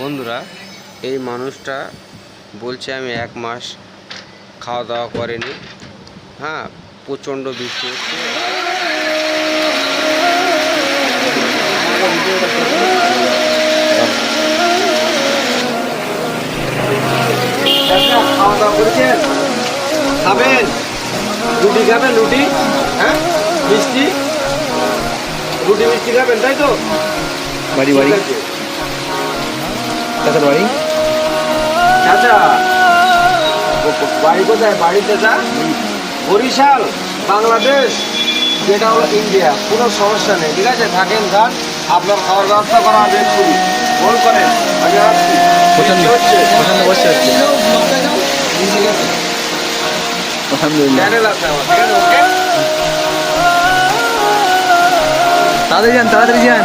বন্ধুরা এই মানুষটা বলছে আমি এক মাস খাওয়া দাওয়া করিনি। হ্যাঁ প্রচণ্ড বৃষ্টি হচ্ছে। খাওয়া দাওয়া করেছেন? খাবেন? রুটি খাবেন? রুটি? হ্যাঁ? মিষ্টি? রুটি মিষ্টি খাবেন তাই তো? বাড়ি বাড়ি। চাচার বাড়ি চাচা বাড়ি কোথায়? বাড়ি চাচা বরিশাল বাংলাদেশ যেটা হলো ইন্ডিয়া কোনো সমস্যা নেই ঠিক আছে? থাকেন খান আপনার খাওয়ার ব্যবস্থা করা হবে এক্ষুনি ফোন করেন আমি আসছি। হচ্ছে? আছে ওকে? তাড়াতাড়ি যান তাড়াতাড়ি যান।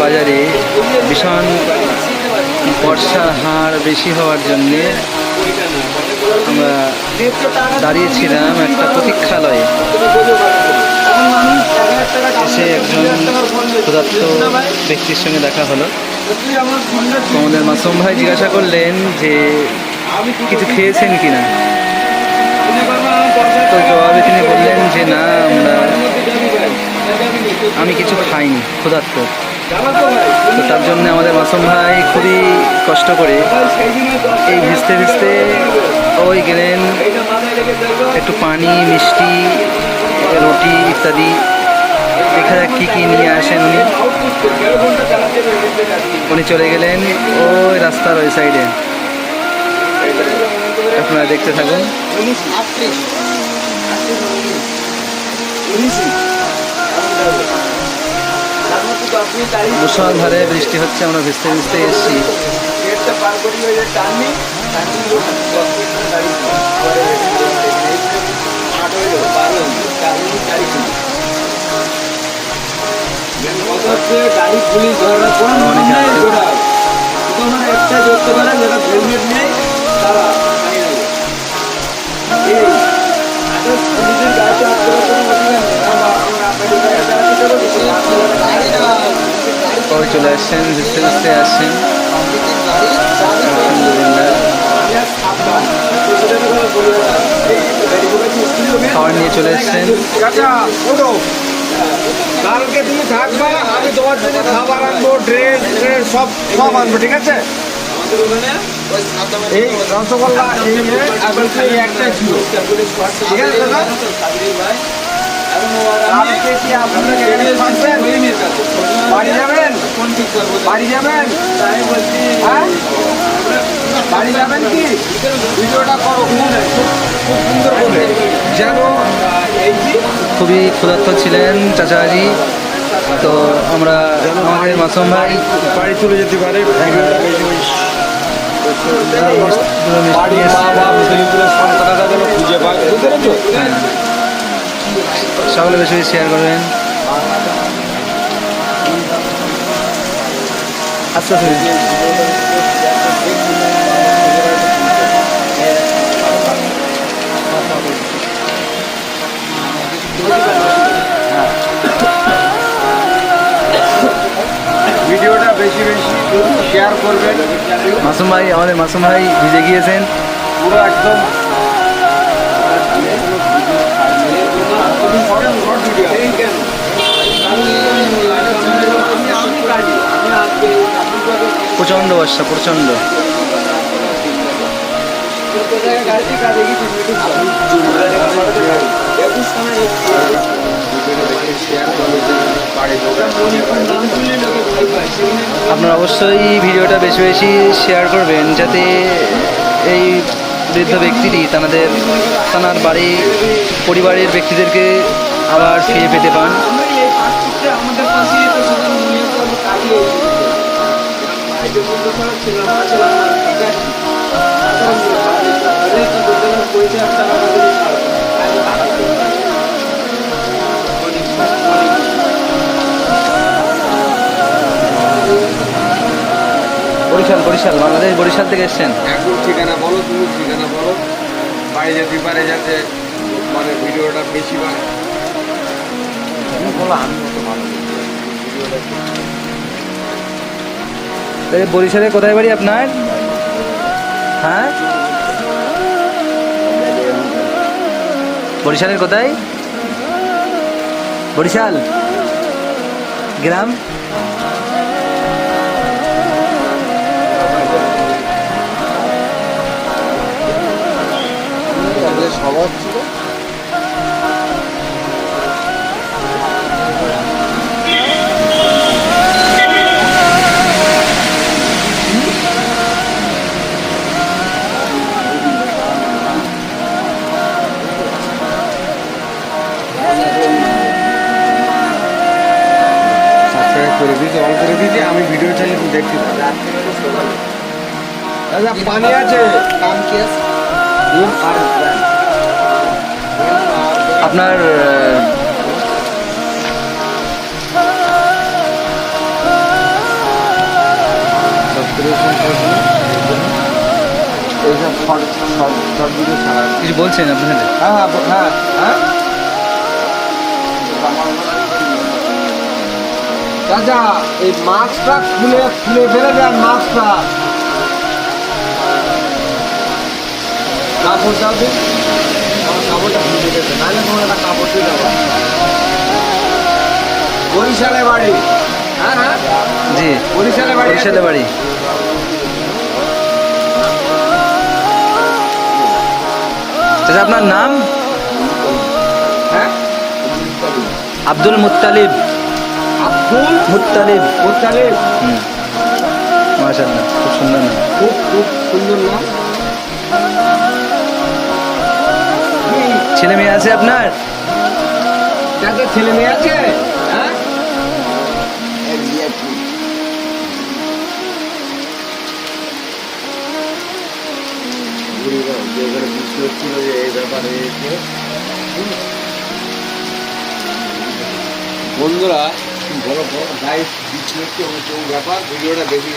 বাজারে ভীষণ বর্ষার হার বেশি হওয়ার জন্যে আমরা দাঁড়িয়েছিলাম একটা প্রতীক্ষালয়ে। এসে একজন ক্ষুধার্ত ব্যক্তির সঙ্গে দেখা হলো। আমাদের মাসুম ভাই জিজ্ঞাসা করলেন যে, কিছু খেয়েছেন কিনা? তো জবাবে তিনি বললেন যে, না, আমরা, আমি কিছু খাইনি, ক্ষুধার্ত। তো তার জন্য আমাদের মাসুম ভাই খুবই কষ্ট করে এই ভিজতে ভিজতে ওই গেলেন, একটু পানি, মিষ্টি, রুটি ইত্যাদি। দেখা যাক কী কী নিয়ে আসেন উনি। উনি চলে গেলেন ওই রাস্তার ওই সাইডে। আপনারা দেখতে থাকুন। মুসলধারে বৃষ্টি হচ্ছে, আমরা ভিজতে ভিজতে এসেছি গাড়ি খুলি ধরার কোনো অনেকে নেই। ঘোড়া একটা নেই দিচ্ছি। চলে আসছেন ভিজতে ভিজতে আসছেন। খাবার নিয়ে চলে এসছেন কালকে তুমি থাকবা, আমি তোমার জন্য খাবার আনব ড্রেস ড্রেস সব সব আনব, ঠিক আছে? এই রসগোল্লা, এই একটাই ছিল। ঠিক আছে দাদা কালকে কি আপনারা এখানে থাকবেন? বাড়ি যাবেন বাড়ি যাবেন হ্যাঁ বাড়ি যাবেন কি ভিডিওটা করো খুব খুব সুন্দর করে যেন খুবই ক্ষুধার্ত ছিলেন চাচাজি তো আমরা আমাদের মাসুম ভাই বাড়ি চলে যেতে পারে বাড়ি সন্তানরা যেন খুঁজে পায় বুঝতে পেরেছ। সকলে বেশি শেয়ার করবেন। সমস্যা হয়েছে ভিডিওটা বেশি বেশি শেয়ার করবেন। মাসুম ভাই আমাদের মাসুম ভাই ভিজে গিয়েছেন। পুরো একদম প্রচণ্ড বর্ষা, প্রচণ্ড। আপনারা অবশ্যই ভিডিওটা বেশি বেশি শেয়ার করবেন, যাতে এই বৃদ্ধ ব্যক্তিটি তাদের তানার বাড়ি, পরিবারের ব্যক্তিদেরকে আবার ফিরে পেতে পান। বরিশাল বরিশাল বাংলাদেশ বরিশাল থেকে এসছেন? একদম ঠিকানা বলো তুমি ঠিকানা বলো। বাড়ি যেতে পারে যাতে মানে ভিডিওটা বেশি তুমি বলো আমি অত ভালো। ভিডিওটা বরিশালে কোথায় বাড়ি আপনার? হ্যাঁ? বরিশালের কোথায়? বরিশাল? গ্রাম? স্বভাব ছিল দিয়েছি অন করে দিয়েছি আমি ভিডিও চাইলে দেখতে পাবো দাদা পানি আছে? কাম কি আছে? আপনার এইসব শর্ট শর্ট শর্ট ভিডিও ছাড়া কিছু। বলছেন আপনাদের হ্যাঁ হ্যাঁ হ্যাঁ। হ্যাঁ? চাচা এই মাস্কটা খুলে খুলে ফেলে দেন মাস্কটা কাপড় দাও দিন। আমার কাপড়টা ভিজে গেছে নাহলে তোমার একটা কাপড় দিয়ে দেবো। বরিশালে বাড়ি। হ্যাঁ হ্যাঁ। জি বরিশালে বাড়ি বরিশালে বাড়ি। চাচা আপনার নাম? হ্যাঁ? Abdul Muttalib. মুত্তালিব মাশাআল্লাহ খুব সুন্দর নাম। খুব খুব সুন্দর নাম। ছেলে মেয়ে আছে আপনার? ছেলে মেয়ে আছে? হ্যাঁ? বন্ধুরা বড় বড় গাইড দিচ্ছি ব্যাপার ভিডিওটা বেশি